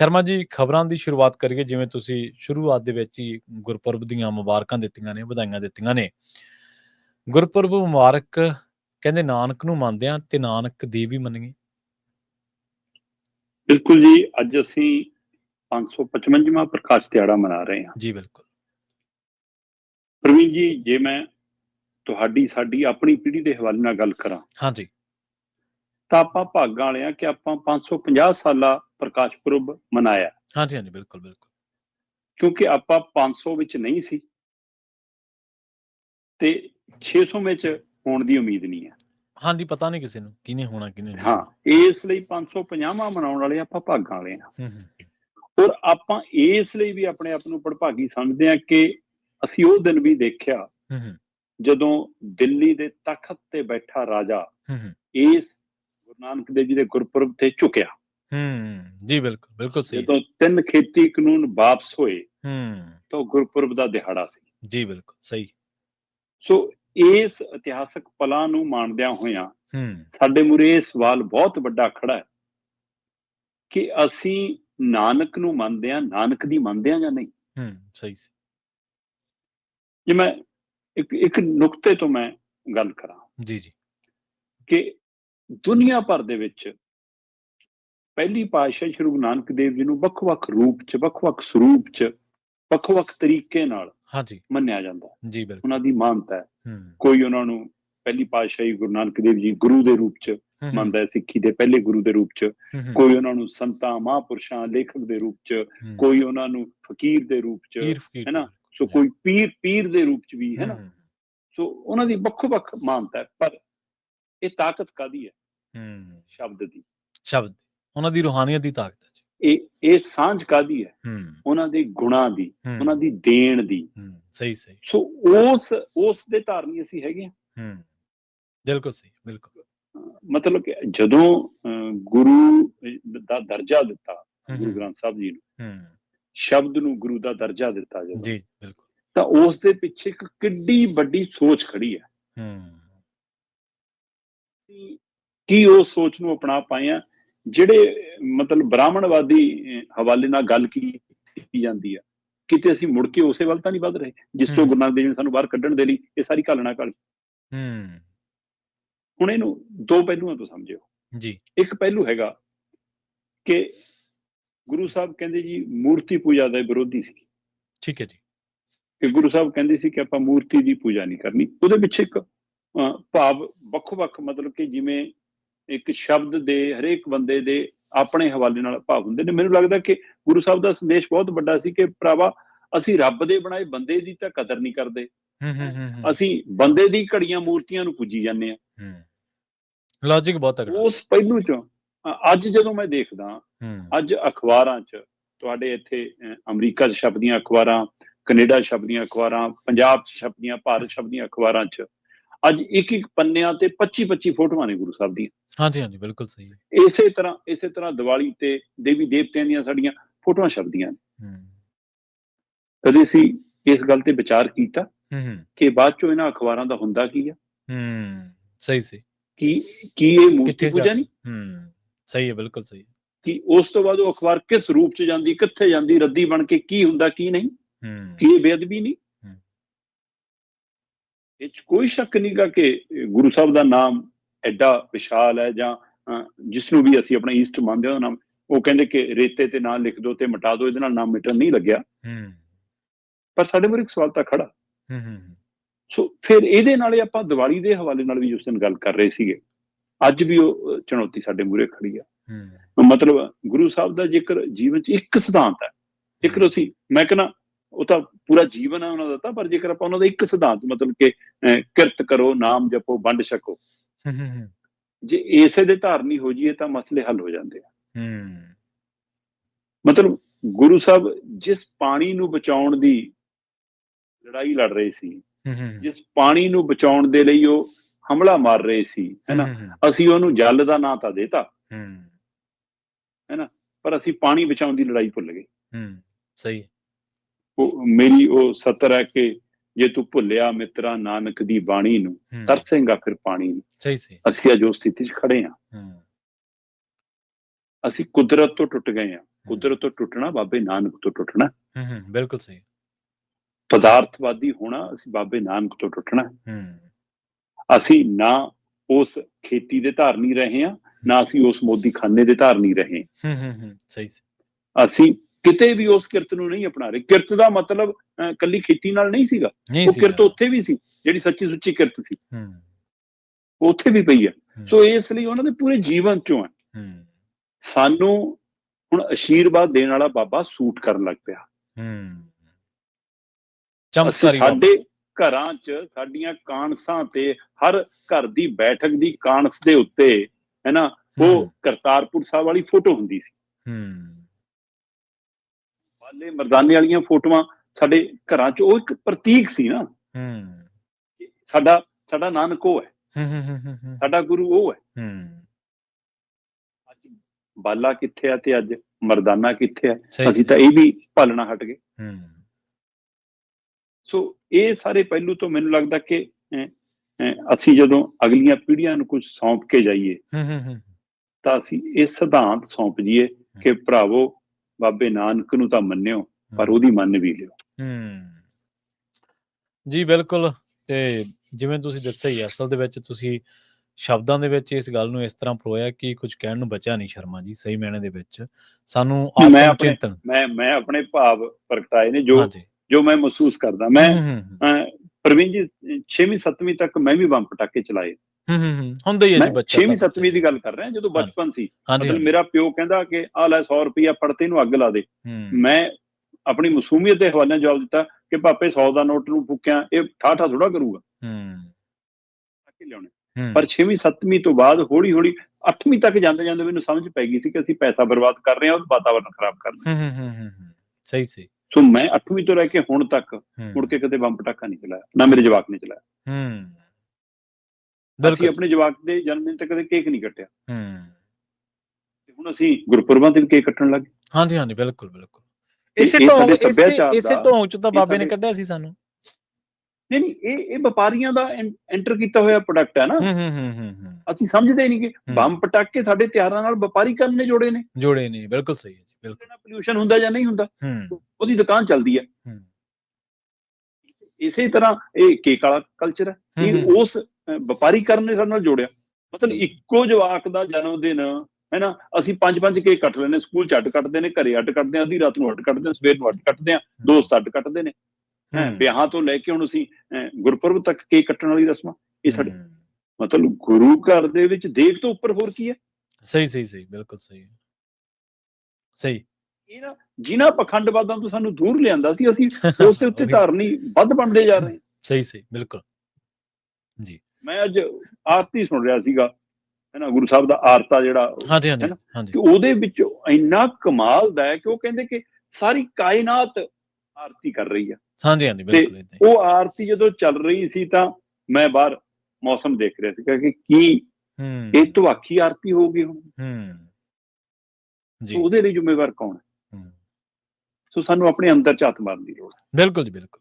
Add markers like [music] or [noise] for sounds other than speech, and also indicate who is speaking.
Speaker 1: ਸ਼ਰਮਾ ਜੀ ਖਬਰਾਂ ਦੀ ਸ਼ੁਰੂਆਤ ਕਰੀਏ ਜਿਵੇਂ ਤੁਸੀਂ ਸ਼ੁਰੂਆਤ ਦੇ ਵਿੱਚ ਹੀ ਗੁਰਪੁਰਬ ਦੀਆਂ ਮੁਬਾਰਕਾਂ ਦਿੱਤੀਆਂ ਨੇ ਵਧਾਈਆਂ ਦਿੱਤੀਆਂ ਨੇ। ਗੁਰਪੁਰਬ ਮੁਬਾਰਕ ਕਹਿੰਦੇ ਨਾਨਕ ਨੂੰ ਮੰਨਦੇ ਆ ਤੇ ਨਾਨਕ ਦੀ ਵੀ ਮੰਨੀਏ।
Speaker 2: ਬਿਲਕੁਲ ਜੀ ਅੱਜ ਅਸੀਂ 555ਵਾਂ ਪ੍ਰਕਾਸ਼ ਦਿਹਾੜਾ ਮਨਾ ਰਹੇ ਹਾਂ।
Speaker 1: ਜੀ ਬਿਲਕੁਲ।
Speaker 2: ਪ੍ਰਵੀਨ ਜੀ ਜੇ ਮੈਂ ਤੁਹਾਡੀ ਸਾਡੀ ਆਪਣੀ ਪੀੜ੍ਹੀ ਦੇ ਹਵਾਲੇ ਨਾਲ ਗੱਲ ਕਰਾਂ।
Speaker 1: ਹਾਂਜੀ
Speaker 2: ਤਾਂ ਆਪਾਂ ਭਾਗਾਂ ਵਾਲੇ ਆ ਕਿ ਆਪਾਂ 550 ਸਾਲਾ ਪ੍ਰਕਾਸ਼ ਪੁਰਬ ਮਨਾਇਆ।
Speaker 1: ਹਾਂਜੀ ਹਾਂਜੀ ਬਿਲਕੁਲ ਬਿਲਕੁਲ।
Speaker 2: ਕਿਉਂਕਿ ਆਪਾਂ 500 ਵਿੱਚ ਨਹੀਂ ਸੀ। ਤੇ 600 ਵਿੱਚ ਹੋਣ ਦੀ ਉਮੀਦ ਨਹੀਂ ਹੈ।
Speaker 1: ਹਾਂਜੀ ਪਤਾ ਨਹੀਂ ਕਿਸੇ ਨੂੰ ਕਿਹਨੇ ਹੋਣਾ ਕਿਹਨੇ ਨਹੀਂ
Speaker 2: ਹਾਂ ਇਸ ਲਈ 550ਵਾਂ ਮਨਾਉਣ ਵਾਲੇ ਆਪਾਂ ਭਾਗਾਂ ਵਾਲੇ ਆ
Speaker 1: ਹੂੰ, ਹੂੰ,
Speaker 2: ਔਰ ਆਪਾਂ ਇਸ ਲਈ ਵੀ ਆਪਣੇ ਆਪ ਨੂੰ ਪੜਭਾਗੀ ਸਮਝਦੇ ਆ ਕਿ ਅਸੀਂ ਉਹ ਦਿਨ ਵੀ ਦੇਖਿਆ
Speaker 1: ਹੂੰ, ਹੂੰ,
Speaker 2: ਜਦੋਂ ਦਿੱਲੀ ਦੇ ਤਖਤ ਤੇ ਬੈਠਾ ਰਾਜਾ
Speaker 1: ਹੂੰ, ਹੂੰ,
Speaker 2: ਇਸ ਗੁਰੂ ਨਾਨਕ ਦੇਵ ਜੀ ਦੇ ਗੁਰਪੁਰਬ ਤੇ ਝੁਕਿਆ।
Speaker 1: ਹੂੰ ਜੀ ਬਿਲਕੁਲ ਬਿਲਕੁਲ ਸਹੀ।
Speaker 2: ਜਦੋਂ ਤਿੰਨ ਖੇਤੀ ਕਾਨੂੰਨ ਵਾਪਸ ਹੋਏ
Speaker 1: ਹੂੰ।
Speaker 2: ਤਾਂ ਗੁਰਪੁਰਬ ਦਾ ਦਿਹਾੜਾ ਸੀ।
Speaker 1: ਜੀ ਬਿਲਕੁਲ ਸਹੀ।
Speaker 2: ਸੋ ਇਸ ਇਤਿਹਾਸਕ ਪਲਾਂ ਨੂੰ ਮਾਣਦਿਆਂ ਹੋਇਆਂ
Speaker 1: ਹੂੰ।
Speaker 2: ਸਾਡੇ ਮੂਰੇ ਇਹ ਸਵਾਲ ਬਹੁਤ ਵੱਡਾ ਖੜਾ ਹੈ ਕਿ ਅਸੀਂ ਨਾਨਕ ਨੂੰ ਮੰਨਦੇ ਹਾਂ ਨਾਨਕ ਦੀ ਮੰਨਦੇ ਹਾਂ ਜਾਂ ਨਹੀਂ?
Speaker 1: ਹੂੰ ਸਹੀ ਸੀ।
Speaker 2: ਜੇ ਮੈਂ ਇੱਕ ਇੱਕ ਨੁਕਤੇ ਤੋਂ ਮੈਂ ਗੱਲ ਕਰਾਂ
Speaker 1: ਜੀ ਜੀ।
Speaker 2: ਕਿ ਦੁਨੀਆ ਭਰ ਦੇ ਵਿੱਚ ਪਹਿਲੀ ਪਾਤਸ਼ਾਹ ਸ਼੍ਰੀ ਗੁਰੂ ਨਾਨਕ ਦੇਵ ਜੀ ਨੂੰ ਵੱਖ-ਵੱਖ ਰੂਪ 'ਚ ਵੱਖ-ਵੱਖ ਸਰੂਪ 'ਚ ਵੱਖ-ਵੱਖ ਤਰੀਕੇ ਨਾਲ
Speaker 1: ਹਾਂਜੀ।
Speaker 2: ਮੰਨਿਆ ਜਾਂਦਾ।
Speaker 1: ਜੀ ਬਿਲਕੁਲ।
Speaker 2: ਉਹਨਾਂ ਦੀ ਮਾਨਤਾ ਹੈ। ਕੋਈ ਉਹਨਾਂ ਨੂੰ ਪਹਿਲੀ ਪਾਤਸ਼ਾਹੀ ਗੁਰੂ ਨਾਨਕ ਦੇਵ ਜੀ ਗੁਰੂ ਦੇ ਰੂਪ 'ਚ ਮੰਨਦਾ ਹੈ ਸਿੱਖੀ ਦੇ ਪਹਿਲੇ ਗੁਰੂ ਦੇ ਰੂਪ 'ਚ। ਕੋਈ ਉਹਨਾਂ ਨੂੰ ਸੰਤਾਂ ਮਹਾਂਪੁਰਸ਼ਾਂ ਲੇਖਕ ਦੇ ਰੂਪ 'ਚ। ਕੋਈ ਉਹਨਾਂ ਨੂੰ ਫਕੀਰ ਦੇ ਰੂਪ 'ਚ
Speaker 1: ਪੀਰ ਫਕੀਰ
Speaker 2: ਹੈ ਨਾ?
Speaker 1: ਬਿਲਕੁਲ।
Speaker 2: ਸੋ ਕੋਈ ਪੀਰ ਪੀਰ ਦੇ ਰੂਪ 'ਚ ਵੀ ਹੈ ਨਾ?
Speaker 1: ਹੂੰ,
Speaker 2: ਸੋ ਉਹਨਾਂ ਦੀ ਵੱਖੋ-ਵੱਖ ਮਾਨਤਾ ਹੈ ਪਰ ਇਹ ਤਾਕਤ ਕਾਦੀ ਹੈ?
Speaker 1: ਹੂੰ।
Speaker 2: ਸ਼ਬਦ ਦੀ।
Speaker 1: ਸ਼ਬਦ ਉਹਨਾਂ ਦੀ ਰੂਹਾਨੀਅਤ ਦੀ ਤਾਕਤ ਹੈ ਜੀ।
Speaker 2: ਇਹ ਇਹ ਸਾਂਝ ਕਾਦੀ ਹੈ?
Speaker 1: ਹੂੰ।
Speaker 2: ਉਹਨਾਂ ਦੇ ਗੁਣਾਂ ਦੀ ਉਹਨਾਂ ਦੀ ਦੇਣ ਦੀ।
Speaker 1: ਹੂੰ ਸਹੀ ਸਹੀ।
Speaker 2: ਸੋ ਉਸ ਉਸ ਦੇ ਧਾਰਨੀ ਅਸੀਂ ਹੈਗੇ ਹਾਂ।
Speaker 1: ਹੂੰ। ਬਿਲਕੁਲ ਸਹੀ ਬਿਲਕੁਲ।
Speaker 2: ਮਤਲਬ ਕਿ ਜਦੋਂ ਗੁਰੂ ਦਾ ਦਰਜਾ ਦਿੱਤਾ ਗੁਰੂ ਗ੍ਰੰਥ ਸਾਹਿਬ ਜੀ ਨੂੰ।
Speaker 1: ਹੂੰ।
Speaker 2: ਸ਼ਬਦ ਨੂੰ ਗੁਰੂ ਦਾ ਦਰਜਾ ਦਿੱਤਾ ਜਦੋਂ।
Speaker 1: ਜੀ ਬਿਲਕੁਲ।
Speaker 2: ਤਾਂ ਉਸ ਦੇ ਪਿੱਛੇ ਇੱਕ ਕਿੱਡੀ ਵੱਡੀ ਸੋਚ ਖੜੀ ਹੈ।
Speaker 1: ਹੂੰ।
Speaker 2: ਕੀ ਉਹ ਸੋਚ ਨੂੰ ਅਪਣਾ ਪਾਏ ਆ ਜਿਹੜੇ ਮਤਲਬ ਬ੍ਰਾਹਮਣਵਾਦੀ ਹਵਾਲੇ ਨਾਲ ਗੱਲ ਕੀਤੀ ਜਾਂਦੀ ਆ ਕਿਤੇ ਅਸੀਂ ਮੁੜ ਕੇ ਉਸੇ ਵੱਲ ਤਾਂ ਨਹੀਂ ਵੱਧ ਰਹੇ ਜਿਸ ਤੋਂ। ਗੁਰੂ ਨਾਨਕ ਦੇਵ ਜੀ ਨੇ ਸਾਨੂੰ ਬਾਹਰ ਕੱਢਣ ਦੇ ਲਈ ਇਹ ਸਾਰੀ ਘਾਲਣਾ ਘਾਲ।
Speaker 1: ਹੂੰ।
Speaker 2: ਹੁਣ ਇਹਨੂੰ ਦੋ ਪਹਿਲੂਆਂ ਤੋਂ ਸਮਝਿਓ।
Speaker 1: ਜੀ।
Speaker 2: ਇੱਕ ਪਹਿਲੂ ਹੈਗਾ ਕਿ ਗੁਰੂ ਸਾਹਿਬ ਕਹਿੰਦੇ ਜੀ ਮੂਰਤੀ ਪੂਜਾ ਦੇ ਵਿਰੋਧੀ ਸੀ।
Speaker 1: ਠੀਕ ਹੈ ਜੀ।
Speaker 2: ਕਿ ਗੁਰੂ ਸਾਹਿਬ ਕਹਿੰਦੇ ਸੀ ਕਿ ਆਪਾਂ ਮੂਰਤੀ ਦੀ ਪੂਜਾ ਨਹੀਂ ਕਰਨੀ। ਉਹਦੇ ਵਿੱਚ ਇੱਕ ਭਾਵ ਵੱਖ-ਵੱਖ ਮਤਲਬ ਕਿ ਜਿਵੇਂ ਇੱਕ ਸ਼ਬਦ ਦੇ ਹਰੇਕ ਬੰਦੇ ਦੇ ਆਪਣੇ ਹਵਾਲੇ ਨਾਲ ਭਾਵ ਹੁੰਦੇ ਨੇ। ਮੈਨੂੰ ਲੱਗਦਾ ਕਿ ਗੁਰੂ ਸਾਹਿਬ ਦਾ ਸੰਦੇਸ਼ ਬਹੁਤ ਵੱਡਾ ਸੀ ਕਿ ਭਰਾਵਾ ਅਸੀਂ ਰੱਬ ਦੇ ਬਣਾਏ ਬੰਦੇ ਦੀ ਤਾਂ ਕਦਰ ਨਹੀਂ ਕਰਦੇ। ਅਸੀਂ ਬੰਦੇ ਦੀ ਘੜੀਆਂ ਮੂਰਤੀਆਂ ਨੂੰ ਪੂਜੀ ਜਾਂਦੇ ਆ
Speaker 1: ਲੌਜੀਕ ਬਹੁਤ ਤਗੜਾ
Speaker 2: ਉਸ ਪਹਿਲੂ ਚੋਂ ਅੱਜ ਜਦੋਂ ਮੈਂ ਦੇਖਦਾ ਅੱਜ ਅਖਬਾਰਾਂ 'ਚ ਤੁਹਾਡੇ ਇੱਥੇ ਅਮਰੀਕਾ 'ਚ ਛਪਦੀਆਂ ਅਖਬਾਰਾਂ ਕੈਨੇਡਾ 'ਚ ਛਪਦੀਆਂ ਅਖਬਾਰਾਂ ਪੰਜਾਬ 'ਚ ਛਪਦੀਆਂ ਭਾਰਤ 'ਚ ਛਪਦੀਆਂ ਅਖਬਾਰਾਂ 'ਚ ਅੱਜ ਇੱਕ ਇੱਕ ਪੰਨਿਆਂ ਤੇ 25 25 ਫੋਟੋਆਂ ਨੇ ਗੁਰੂ ਸਾਹਿਬ ਦੀਆਂ।
Speaker 1: ਹਾਂਜੀ ਹਾਂਜੀ ਬਿਲਕੁਲ ਸਹੀ ਹੈ।
Speaker 2: ਇਸੇ ਤਰ੍ਹਾਂ ਇਸੇ ਤਰ੍ਹਾਂ ਦੀਵਾਲੀ ਤੇ ਦੇਵੀ ਦੇਵਤਿਆਂ ਦੀਆਂ ਸਾਡੀਆਂ ਫੋਟੋਆਂ ਛਪਦੀਆਂ ਨੇ।
Speaker 1: ਹੂੰ।
Speaker 2: ਕਦੇ ਅਸੀਂ ਇਸ ਗੱਲ ਤੇ ਵਿਚਾਰ ਕੀਤਾ ਕਿ ਬਾਅਦ ਚੋਂ ਇਹਨਾਂ ਅਖਬਾਰਾਂ ਦਾ ਹੁੰਦਾ ਕੀ ਆ?
Speaker 1: ਹੂੰ ਸਹੀ ਸੀ
Speaker 2: ਕੀ ਕੀ ਇਹ ਮੂਰਤੀ ਪੂਜਾ ਨਹੀਂ?
Speaker 1: ਹੂੰ ਸਹੀ ਹੈ ਬਿਲਕੁਲ ਸਹੀ
Speaker 2: ਕਿ ਉਸ ਤੋਂ ਬਾਅਦ ਉਹ ਅਖਬਾਰ ਕਿਸ ਰੂਪ 'ਚ ਜਾਂਦੀ ਕਿੱਥੇ ਜਾਂਦੀ ਰੱਦੀ ਬਣ ਕੇ ਕੀ ਹੁੰਦਾ ਕੀ ਨਹੀਂ?
Speaker 1: ਹੂੰ।
Speaker 2: ਕੀ ਬੇਅਦਬੀ ਨਹੀਂ। ਇਹ 'ਚ ਕੋਈ ਸ਼ੱਕ ਨਹੀਂਗਾ ਕਿ ਗੁਰੂ ਸਾਹਿਬ ਦਾ ਨਾਮ ਐਡਾ ਵਿਸ਼ਾਲ ਹੈ ਜਾਂ ਜਿਸ ਨੂੰ ਵੀ ਅਸੀਂ ਆਪਣਾ ਈਸਟ ਮੰਨਦੇ ਹਾਂ ਨਾਮ ਉਹ ਕਹਿੰਦੇ ਕਿ ਰੇਤੇ ਤੇ ਨਾਂ ਲਿਖ ਦਿਓ ਤੇ ਮਿਟਾ ਦਿਓ ਇਹਦੇ ਨਾਲ ਨਾਮ ਮਿਟਣ ਨਹੀਂ ਲੱਗਿਆ।
Speaker 1: ਹੂੰ।
Speaker 2: ਪਰ ਸਾਡੇ ਮੂਹਰੇ ਇੱਕ ਸਵਾਲ ਤਾਂ ਖੜਾ।
Speaker 1: ਹੂੰ ਹੂੰ
Speaker 2: ਸੋ ਫਿਰ ਇਹਦੇ ਨਾਲ ਹੀ ਆਪਾਂ ਦੀਵਾਲੀ ਦੇ ਹਵਾਲੇ ਨਾਲ ਵੀ ਉਸ ਦਿਨ ਗੱਲ ਕਰ ਰਹੇ ਸੀਗੇ। ਅੱਜ ਵੀ ਉਹ ਚੁਣੌਤੀ ਸਾਡੇ ਮੂਹਰੇ ਖੜੀ ਆ।
Speaker 1: ਹੂੰ।
Speaker 2: ਮਤਲਬ ਗੁਰੂ ਸਾਹਿਬ ਦਾ ਜੇਕਰ ਜੀਵਨ 'ਚ ਇੱਕ ਸਿਧਾਂਤ ਹੈ ਜੇਕਰ ਅਸੀਂ ਮੈਂ ਕਹਿੰਦਾ ਉਹ ਤਾਂ ਪੂਰਾ ਜੀਵਨ ਹੈ ਉਹਨਾਂ ਦਾ ਤਾਂ ਪਰ ਜੇਕਰ ਆਪਾਂ ਉਹਨਾਂ ਦਾ ਇੱਕ ਸਿਧਾਂਤ ਮਤਲਬ ਕਿ ਕਿਰਤ ਕਰੋ ਨਾਮ ਜਪੋ ਵੰਡ ਛਕੋ
Speaker 1: ਹੂੰ ਹੂੰ ਹੂੰ।
Speaker 2: ਜੇ ਇਸੇ ਦੇ ਧਾਰਨੀ ਹੋ ਜਾਈਏ ਤਾਂ ਮਸਲੇ ਹੱਲ ਹੋ ਜਾਂਦੇ ਆ।
Speaker 1: ਹੂੰ।
Speaker 2: ਮਤਲਬ ਗੁਰੂ ਸਾਹਿਬ ਜਿਸ ਪਾਣੀ ਨੂੰ ਬਚਾਉਣ ਦੀ ਲੜਾਈ ਲੜ ਰਹੇ ਸੀ
Speaker 1: ਹੂੰ ਹੂੰ
Speaker 2: ਜਿਸ ਪਾਣੀ ਨੂੰ ਬਚਾਉਣ ਦੇ ਲਈ ਉਹ ਹਮਲਾ ਮਾਰ ਰਹੇ ਸੀ ਹੈਨਾ ਅਸੀਂ ਉਹਨੂੰ ਜਲ ਦਾ ਨਾਂ ਤਾਂ ਦੇਤਾ
Speaker 1: ਹੂੰ।
Speaker 2: ਪਰ ਅਸੀਂ ਪਾਣੀ ਬਚਾਉਣ ਦੀ ਲੜਾਈ ਭੁੱਲ ਗਏ।
Speaker 1: ਹੂੰ। ਸਹੀ।
Speaker 2: ਮੇਰੀ ਉਹ ਸਤਰ ਹੈ ਕਿ ਜੇ ਤੂੰ ਭੁੱਲਿਆ ਮਿੱਤਰਾ ਨਾਨਕ ਦੀ ਬਾਣੀ ਨੂੰ ਤਰਸੇਂਗਾ ਫਿਰ ਪਾਣੀ ਨੂੰ।
Speaker 1: ਸਹੀ ਸਹੀ।
Speaker 2: ਅਸੀਂ ਅੱਜ ਸਥਿਤੀ 'ਚ ਖੜੇ ਹੂੰ। ਅਸੀਂ ਕੁਦਰਤ ਤੋਂ ਟੁੱਟ ਗਏ ਹਾਂ। ਕੁਦਰਤ ਤੋਂ ਟੁੱਟਣਾ ਬਾਬੇ ਨਾਨਕ ਤੋਂ ਟੁੱਟਣਾ।
Speaker 1: ਹੂੰ ਹੂੰ ਬਿਲਕੁਲ ਸਹੀ।
Speaker 2: ਪਦਾਰਥਵਾਦੀ ਹੋਣਾ ਅਸੀਂ ਬਾਬੇ ਨਾਨਕ ਤੋਂ ਟੁੱਟਣਾ।
Speaker 1: ਹੂੰ।
Speaker 2: ਅਸੀਂ ਨਾ ਉਸ ਖੇਤੀ ਦੇ ਧਾਰਨੀ ਰਹੇ ਹਾਂ ਨਾ ਅਸੀਂ ਉਸ ਮੋਦੀ ਖਾਨੇ ਦੇ ਧਾਰਨੀ ਰਹੇ।
Speaker 1: ਹੂੰ ਹੂੰ ਹੂੰ ਸਹੀ।
Speaker 2: ਅਸੀਂ ਕਿਤੇ ਵੀ ਉਸ ਕਿਰਤ ਨੂੰ ਨਹੀਂ ਅਪਣਾ ਰਹੇ। ਕਿਰਤ ਦਾ ਮਤਲਬ ਕੱਲੀ ਖੇਤੀ ਨਾਲ ਨਹੀਂ ਸੀਗਾ। ਉਹ ਕਿਰਤ ਉੱਥੇ ਵੀ ਸੀ ਜਿਹੜੀ ਸੱਚੀ ਸੁੱਚੀ ਕਿਰਤ ਸੀ। ਉੱਥੇ ਵੀ ਪਈ ਹੈ।
Speaker 1: ਹੂੰ,
Speaker 2: ਸੋ ਇਸ ਲਈ ਉਹਨਾਂ ਦੇ ਪੂਰੇ ਜੀਵਨ ਚੋਂ ਹੈ।
Speaker 1: ਹੂੰ।
Speaker 2: ਸਾਨੂੰ ਹੁਣ ਅਸ਼ੀਰਵਾਦ ਦੇਣ ਵਾਲਾ ਬਾਬਾ ਸੂਟ ਕਰਨ ਲੱਗ ਪਿਆ।
Speaker 1: ਚਮਤਕਾਰੀ।
Speaker 2: ਸਾਡੇ ਘਰਾਂ 'ਚ ਸਾਡੀਆਂ ਕਾਂਸਾਂ ਤੇ ਹਰ ਘਰ ਦੀ ਬੈਠਕ ਦੀ ਕਾਂਸ ਦੇ ਉੱਤੇ ਹੈ ਨਾ ਉਹ ਕਰਤਾਰਪੁਰ ਸਾਹਿਬ ਵਾਲੀ ਫੋਟੋ ਹੁੰਦੀ ਸੀ।
Speaker 1: ਹੂੰ।
Speaker 2: ਵਾਲੇ ਮਰਦਾਨੇ ਵਾਲੀਆਂ ਫੋਟੋਆਂ ਸਾਡੇ ਘਰਾਂ 'ਚ ਉਹ ਇੱਕ ਪ੍ਰਤੀਕ ਸੀ ਨਾ।
Speaker 1: ਹੂੰ।
Speaker 2: ਸਾਡਾ ਸਾਡਾ ਨਾਨਕ ਉਹ ਹੈ। ਸਾਡਾ ਗੁਰੂ ਉਹ ਹੈ।
Speaker 1: ਹੂੰ।
Speaker 2: ਅੱਜ ਬਾਲਾ ਕਿੱਥੇ ਆ ਤੇ ਅੱਜ ਮਰਦਾਨਾ ਕਿੱਥੇ ਆ? ਅਸੀਂ। ਤਾਂ ਇਹ ਵੀ ਪਾਲਣਾ ਹਟ ਗਏ।
Speaker 1: ਹੂੰ।
Speaker 2: ਸੋ ਇਹ ਸਾਰੇ ਪਹਿਲੂ ਤੋਂ ਮੈਨੂੰ ਲੱਗਦਾ ਕਿ ਅਸੀਂ ਜਦੋਂ ਅਗਲੀਆਂ ਪੀੜ੍ਹੀਆਂ ਨੂੰ ਕੁਝ ਸੌਂਪ ਕੇ ਜਾਈਏ
Speaker 1: ਹੂੰ ਹੂੰ ਹੂੰ।
Speaker 2: ਤਾਂ ਅਸੀਂ ਇਹ ਸਿਧਾਂਤ ਸੌਂਪ ਜੀਏ ਕਿ ਭਰਾਵੋ ਬਾਬੇ ਨਾਨਕ ਨੂੰ ਤਾਂ ਮੰਨਿਓ ਪਰ ਉਹਦੀ ਮੰਨ ਵੀ ਲਿਓ।
Speaker 1: ਹੂੰ। ਜੀ ਬਿਲਕੁਲ। ਤੇ ਜਿਵੇਂ ਤੁਸੀਂ ਦੱਸਿਆ ਹੀ ਅਸਲ ਦੇ ਵਿੱਚ ਤੁਸੀਂ ਸ਼ਬਦਾਂ ਦੇ ਵਿੱਚ ਇਸ ਗੱਲ ਨੂੰ ਇਸ ਤਰ੍ਹਾਂ ਪਰੋਇਆ ਕਿ ਕੁਝ ਕਹਿਣ ਨੂੰ ਬਚਿਆ ਨਹੀਂ ਸ਼ਰਮਾ ਜੀ ਸਹੀ ਮੈਨੇ ਦੇ ਵਿੱਚ। ਸਾਨੂੰ ਆਤਮ
Speaker 2: ਆਪਣੇ-
Speaker 1: ਚਿੰਤਨ
Speaker 2: ਮੈਂ ਮੈਂ ਆਪਣੇ ਭਾਵ ਪ੍ਰਗਟਾਏ ਨੇ ਜੋ ਜੋ ਮੈਂ ਮਹਿਸੂਸ ਕਰਦਾ। ਮੈਂ ਪ੍ਰਵੀਨ ਜੀ 6ਵੀਂ 7ਵੀਂ ਤੱਕ ਮੈਂ ਵੀ ਬੰਬ ਪਟਾਕੇ ਚਲਾਏ।
Speaker 1: ਹੂੰ ਹੂੰ ਹੁੰਦਾ ਹੀ ਹੈ ਜੀ ਬੱਚਾ
Speaker 2: 6ਵੀਂ
Speaker 1: ਤਾਂ
Speaker 2: 7ਵੀਂ ਦੀ ਗੱਲ ਕਰ ਰਿਹਾ ਜਦੋਂ। ਬਚਪਨ ਸੀ ਮਤਲਬ ਮੇਰਾ ਪਿਓ ਕਹਿੰਦਾ ਕਿ ਆ ਲੈ 100 ਰੁਪਿਆ ਫੜਤੇ ਨੂੰ ਅੱਗ ਲਾ ਦੇ। ਮੈਂ ਆਪਣੀ ਮਸੂਮੀਅਤ ਦੇ ਹਵਾਲੇ ਜਵਾਬ ਦਿੱਤਾ ਕਿ ਪਾਪੇ 100 ਦਾ ਨੋਟ ਨੂੰ ਫੁੱਕਿਆ ਇਹ ਠਾਠਾ ਥੋੜਾ ਕਰੂਗਾ।
Speaker 1: ਹੂੰ।
Speaker 2: ਪਟਾਕੇ ਲਿਆਉਣੇ। ਪਰ 6ਵੀਂ 7ਵੀਂ ਤੋਂ ਬਾਅਦ ਹੌਲੀ ਹੌਲੀ 8ਵੀਂ ਤੱਕ ਜਾਂਦੇ ਜਾਂਦੇ ਮੈਨੂੰ ਸਮਝ ਪੈ ਗਈ ਸੀ ਕਿ ਅਸੀਂ ਪੈਸਾ ਬਰਬਾਦ ਕਰ ਰਹੇ ਹਾਂ ਔਰ ਵਾਤਾਵਰਨ ਖਰਾਬ ਕਰ ਰਹੇ
Speaker 1: ਹੂੰ। ਹੂੰ ਹੂੰ ਹੂੰ ਸਹੀ ਸਹੀ।
Speaker 2: ਸੋ ਮੈਂ 8ਵੀਂ ਤੋਂ ਲੈ ਕੇ ਹੁਣ ਤੱਕ ਮੁੜ ਕੇ ਕਦੇ ਬੰਬ ਪਟਾਕਾ ਨਹੀਂ ਚਲਾਇਆ ਨਾ ਮੇਰੇ ਜਵਾਕ ਨੇ ਚਲਾਇਆ।
Speaker 1: ਹੂੰ।
Speaker 2: ਅਸੀਂ ਆਪਣੇ ਜਵਾਕ ਦੇ ਜਨਮ ਦਿਨ ਤੇ ਕਦੇ ਕੇਕ ਨਹੀਂ ਕੱਟਿਆ।
Speaker 1: ਹੂੰ।
Speaker 2: ਤੇ ਹੁਣ ਅਸੀਂ ਗੁਰਪੁਰਬਾਂ ਤੇ ਵੀ ਕੇਕ ਕੱਟਣ ਲੱਗ ਗਏ।
Speaker 1: ਹਾਂਜੀ ਹਾਂਜੀ ਬਿਲਕੁਲ ਬਿਲਕੁਲ। ਇਸੇ ਢੋਂਗ ਇਸੇ ਢੋਂਗ ਚ ਤਾਂ ਬਾਬੇ ਨੇ ਕੱਢਿਆ ਸੀ ਸਾਨੂੰ।
Speaker 2: ਨਹੀਂ ਨਹੀਂ ਇਹ ਇਹ ਵਪਾਰੀਆਂ ਦਾ ਐਂਟਰ ਕੀਤਾ ਹੋਇਆ ਪ੍ਰੋਡਕਟ ਹੈ ਨਾ।
Speaker 1: ਹੂੰ ਹੂੰ ਹੂੰ
Speaker 2: ਅਸੀਂ ਸਮਝਦੇ ਨਹੀਂ ਕਿ। ਬੰਬ ਪਟਾਕੇ ਸਾਡੇ ਤਿਉਹਾਰਾਂ ਨਾਲ ਵਪਾਰੀਕਰਨ ਨੇ ਜੋੜੇ ਨੇ।
Speaker 1: ਜੋੜੇ ਨਹੀਂ ਬਿਲਕੁਲ ਸਹੀ ਹੈ ਜੀ ਬਿਲਕੁਲ।
Speaker 2: ਪੋਲੂਸ਼ਨ ਹੁੰਦਾ ਜਾਂ ਨਹੀਂ ਹੁੰਦਾ
Speaker 1: ਹੂੰ।
Speaker 2: ਉਹਦੀ ਦੁਕਾਨ ਚੱਲਦੀ ਹੈ।
Speaker 1: ਹੂੰ।
Speaker 2: ਇਸੇ ਤਰ੍ਹਾਂ ਇਹ ਕੇਕ ਵਾਲਾ ਕਲਚਰ ਹੈ। ਇਹ। ਉਸ ਵਪਾਰੀਕਰਨ ਨੇ ਸਾਡੇ ਨਾਲ ਜੋੜਿਆ। ਮਤਲਬ ਇੱਕੋ ਜਵਾਕ ਦਾ ਜਨਮ ਦਿਨ ਹੈ ਨਾ ਅਸੀਂ ਪੰਜ ਪੰਜ ਕੇਕ ਕੱਟ ਲੈਨੇ ਸਕੂਲ ਚ ਅੱਡ ਕੱਟਦੇ ਨੇ ਘਰੇ ਅੱਡ ਕੱਟਦੇ ਆ ਅੱਧੀ ਰਾਤ ਨੂੰ ਅੱਡ ਕੱਟਦੇ ਆ ਸਵੇਰ ਨੂੰ ਅੱਡ ਕੱਟਦੇ ਆ ਦੋਸਤ ਅੱਡ ਕੱਟਦੇ ਨੇ। ਵਿਆਹਾਂ ਤੋਂ ਲੈ ਕੇ ਹੁਣ ਅਸੀਂ ਗੁਰਪੁਰਬ ਤੱਕ ਕੇਕ ਕੱਟਣ ਵਾਲੀ ਰਸਮਾਂ ਇਹ ਸਾਡੇ। ਮਤਲਬ ਗੁਰੂ ਘਰ ਦੇ ਵਿੱਚ ਦੇਖ ਤੋਂ ਉੱਪਰ ਹੋਰ ਕੀ ਹੈ?
Speaker 1: ਸਹੀ ਸਹੀ ਸਹੀ ਬਿਲਕੁਲ ਸਹੀ। ਸਹੀ।
Speaker 2: ਇਹ ਨਾ ਜਿਨ੍ਹਾਂ ਪਖੰਡਵਾਦਾਂ ਤੋਂ ਸਾਨੂੰ ਦੂਰ ਲਿਆਂਦਾ ਸੀ ਅਸੀਂ [laughs] ਉਸ ਦੇ ਉੱਤੇ। ਧਾਰਨੀ ਵੱਧ ਬਣਦੇ ਜਾ ਰਹੇ ਹਾਂ।
Speaker 1: ਸਹੀ ਸਹੀ ਬਿਲਕੁਲ। ਜੀ।
Speaker 2: ਮੈਂ ਅੱਜ ਆਰਤੀ ਸੁਣ ਰਿਹਾ ਸੀਗਾ ਹੈ ਨਾ ਗੁਰੂ ਸਾਹਿਬ ਦਾ ਆਰਤਾ ਜਿਹੜਾ
Speaker 1: ਹਾਂਜੀ ਹਾਂਜੀ
Speaker 2: ਹੈ?
Speaker 1: ਹਾਂਜੀ।
Speaker 2: ਕਿ ਉਹਦੇ ਵਿੱਚ ਇੰਨਾ ਕਮਾਲ ਦਾ ਹੈ ਕਿ ਉਹ ਕਹਿੰਦੇ ਕਿ ਸਾਰੀ ਕਾਇਨਾਤ ਆਰਤੀ ਕਰ ਰਹੀ ਹੈ
Speaker 1: ਹਾਂਜੀ ਹਾਂਜੀ ਬਿਲਕੁਲ ਹੀ।
Speaker 2: ਉਹ ਆਰਤੀ ਜਦੋਂ ਚੱਲ ਰਹੀ ਸੀ ਤਾਂ ਮੈਂ ਬਾਹਰ ਮੌਸਮ ਦੇਖ ਰਿਹਾ ਸੀ ਕਿ ਕੀ
Speaker 1: ਹੂੰ।
Speaker 2: ਇਹ ਧਵਾਖੀ ਆਰਤੀ ਹੋਊਗੀ ਹੁਣ
Speaker 1: ਹੂੰ। ਜੀ।
Speaker 2: ਉਹਦੇ ਲਈ ਜ਼ਿੰਮੇਵਾਰ ਕੌਣ ਹੈ?
Speaker 1: ਹੂੰ।
Speaker 2: ਸੋ ਸਾਨੂੰ ਆਪਣੇ ਅੰਦਰ ਝਾਤ ਮਾਰਨ ਦੀ ਲੋੜ ਹੈ।
Speaker 1: ਬਿਲਕੁਲ ਜੀ ਬਿਲਕੁਲ।